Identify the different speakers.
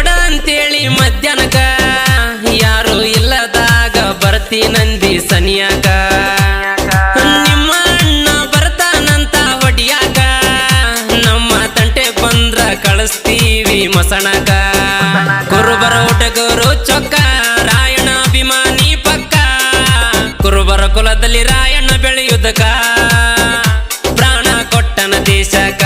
Speaker 1: ಕೊಡ ಅಂತೇಳಿ ಮಧ್ಯಾಹ್ನಕ. ಯಾರು ಇಲ್ಲದಾಗ ಬರ್ತಿ ನಂದಿ ಸನಿಯಾಗ ನಿಮ್ಮ ಬರ್ತಾನಂತ ಒಡಿಯಾಗ ನಮ್ಮ ತಂಟೆ ಬಂದ್ರ ಕಳಿಸ್ತೀವಿ ಮಸಣಕ. ಕುರುಬರ ಹುಡುಗರು ಚೊಕ್ಕ, ರಾಯಣ ಅಭಿಮಾನಿ ಪಕ್ಕ. ಕುರುಬರ ಕುಲದಲ್ಲಿ ರಾಯಣ್ಣ ಬೆಳೆಯುವುದಕ ಪ್ರಾಣ ಕೊಟ್ಟನ ದೇಶಕ.